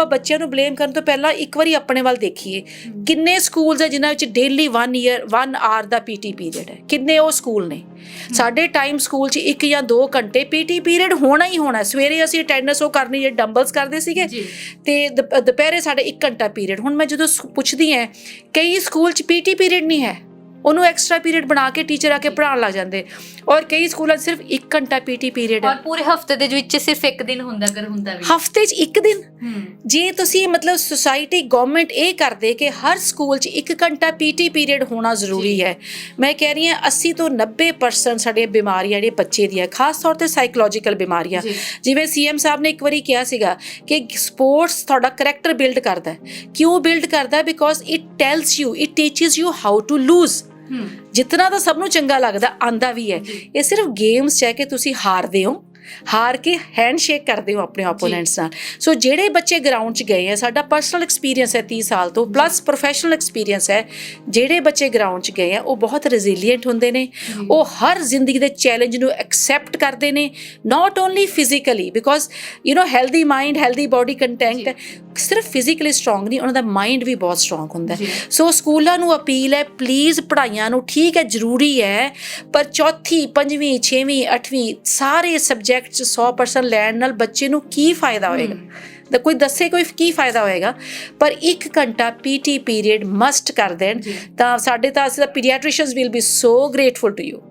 ਆਪਾਂ ਬੱਚਿਆਂ ਨੂੰ ਬਲੇਮ ਕਰਨ ਤੋਂ ਪਹਿਲਾਂ ਇੱਕ ਵਾਰੀ ਆਪਣੇ ਵੱਲ ਦੇਖੀਏ। ਕਿੰਨੇ ਸਕੂਲਸ ਹੈ ਜਿਨ੍ਹਾਂ ਵਿੱਚ ਡੇਲੀ 1 ਈਅਰ 1 ਆਰ ਦਾ ਪੀਟੀ ਪੀਰੀਅਡ ਹੈ। ਕਿੰਨੇ ਉਹ ਸਕੂਲ ਨੇ? ਸਾਡੇ ਟਾਈਮ ਸਕੂਲ 'ਚ 1 ਜਾਂ 2 ਘੰਟੇ ਪੀਟੀ ਪੀਰੀਅਡ ਹੋਣਾ ਹੀ ਹੋਣਾ। ਸਵੇਰੇ ਅਸੀਂ ਅਟੈਂਡੈਂਸ ਉਹ ਕਰਨੀ ਜੇ ਡੰਬਲਸ ਕਰਦੇ ਸੀਗੇ ਤੇ ਦੁਪ- ਦੁਪਹਿਰੇ ਸਾਡੇ 1 ਘੰਟਾ ਪੀਰੀਅਡ ਹੁਣ ਮੈਂ ਜਦੋਂ ਪੁੱਛਦੀ ਐ ਕਈ ਸਕੂਲ 'ਚ ਪੀਟੀ ਪੀਰੀਅਡ ਨਹੀਂ ਹੈ। ਉਹਨੂੰ ਐਕਸਟਰਾ ਪੀਰੀਅਡ ਬਣਾ ਕੇ ਟੀਚਰ ਆ ਕੇ ਪੜ੍ਹਾਉਣ ਲੱਗ ਜਾਂਦੇ। ਔਰ ਕਈ ਸਕੂਲਾਂ 'ਚ ਸਿਰਫ 1 ਘੰਟਾ ਪੀਟੀ ਪੀਰੀਅਡ ਔਰ ਹੈ ਪੂਰੇ ਹਫ਼ਤੇ ਦੇ ਵਿੱਚ ਸਿਰਫ ਇੱਕ ਦਿਨ ਹੁੰਦਾ ਅਗਰ ਹੁੰਦਾ ਵੀ। ਹਫ਼ਤੇ 'ਚ ਇੱਕ ਦਿਨ? ਹੂੰ। ਜੇ ਤੁਸੀਂ ਮਤਲਬ ਸੁਸਾਇਟੀ ਗਵਰਨਮੈਂਟ ਇਹ ਕਰਦੇ ਕਿ ਹਰ ਸਕੂਲ 'ਚ 1 ਘੰਟਾ ਪੀਟੀ ਪੀਰੀਅਡ ਹੋਣਾ ਜ਼ਰੂਰੀ। ਹੈ। ਮੈਂ ਕਹਿ ਰਹੀ ਹਾਂ 80 ਤੋਂ 90% ਸਾਡੀਆਂ ਬਿਮਾਰੀਆਂ ਜਿਹੜੇ ਬੱਚੇ ਦੀਆਂ ਖਾਸ ਤੌਰ ਤੇ ਸਾਈਕੋਲੋਜੀਕਲ ਬਿਮਾਰੀਆਂ। ਜੀ। ਜਿਵੇਂ ਸੀਐਮ ਸਾਹਿਬ ਨੇ ਇੱਕ ਵਾਰੀ ਕਿਹਾ ਸੀਗਾ ਕਿ ਸਪੋਰਟਸ ਤੁਹਾਡਾ ਕੈਰੈਕਟਰ ਬਿਲਡ ਕਰਦਾ ਹੈ। ਕਿਉਂ ਬਿਲਡ ਕਰਦਾ because it tells you it teaches you how to lose ਹੂੰ ਜਿਤਨਾ ਤਾਂ ਸਭ ਨੂੰ ਚੰਗਾ ਲੱਗਦਾ ਆਂਦਾ ਵੀ ਹੈ। ਇਹ ਸਿਰਫ ਗੇਮਸ ਚ ਹੈ ਕਿ ਤੁਸੀਂ ਹਾਰਦੇ ਹੋ ਹਾਰ ਕੇ ਹੈਂਡਸ਼ੇਕ ਕਰਦੇ ਹੋ ਆਪਣੇ ਆਪੋਨੈਂਟਸ ਨਾਲ। ਸੋ ਜਿਹੜੇ ਬੱਚੇ ਗਰਾਊਂਡ 'ਚ ਗਏ ਆ ਸਾਡਾ ਪਰਸਨਲ ਐਕਸਪੀਰੀਅੰਸ ਹੈ 30 ਸਾਲ ਤੋਂ ਪਲੱਸ ਪ੍ਰੋਫੈਸ਼ਨਲ ਐਕਸਪੀਰੀਅੰਸ ਹੈ ਜਿਹੜੇ ਬੱਚੇ ਗਰਾਊਂਡ 'ਚ ਗਏ ਆ ਉਹ ਬਹੁਤ ਰੈਜ਼ਿਲੀਐਂਟ ਹੁੰਦੇ ਨੇ। ਉਹ ਹਰ ਜ਼ਿੰਦਗੀ ਦੇ ਚੈਲੰਜ ਨੂੰ ਐਕਸੈਪਟ ਕਰਦੇ ਨੇ not only physically because you know healthy mind healthy body content ਸਿਰਫ ਫਿਜ਼ੀਕਲੀ ਸਟਰੋਂਗ ਨਹੀਂ ਉਹਨਾਂ ਦਾ ਮਾਈਂਡ ਵੀ ਬਹੁਤ ਸਟਰੋਂਗ ਹੁੰਦਾ। ਸੋ ਸਕੂਲਾਂ ਨੂੰ ਅਪੀਲ ਹੈ ਪਲੀਜ਼ ਪੜ੍ਹਾਈਆਂ ਨੂੰ ਠੀਕ ਹੈ ਜ਼ਰੂਰੀ ਹੈ ਪਰ ਚੌਥੀ ਪੰਜਵੀਂ ਛੇਵੀਂ ਅੱਠਵੀਂ ਸਾਰੇ ਸਬਜੈਕਟ 'ਚ 100% ਲੈਣ ਨਾਲ ਬੱਚੇ ਨੂੰ ਕੀ ਫਾਇਦਾ ਹੋਏਗਾ? ਤਾਂ ਕੋਈ ਦੱਸੇ ਕੋਈ ਕੀ ਫਾਇਦਾ ਹੋਏਗਾ? ਪਰ 1 ਘੰਟਾ ਪੀਟੀ ਪੀਰੀਅਡ ਮਸਟ ਕਰ ਦੇਣ। ਤਾਂ ਸਾਡੇ ਤਾਂ ਅਸੀਂ ਤਾਂ paediatricians will be so grateful to you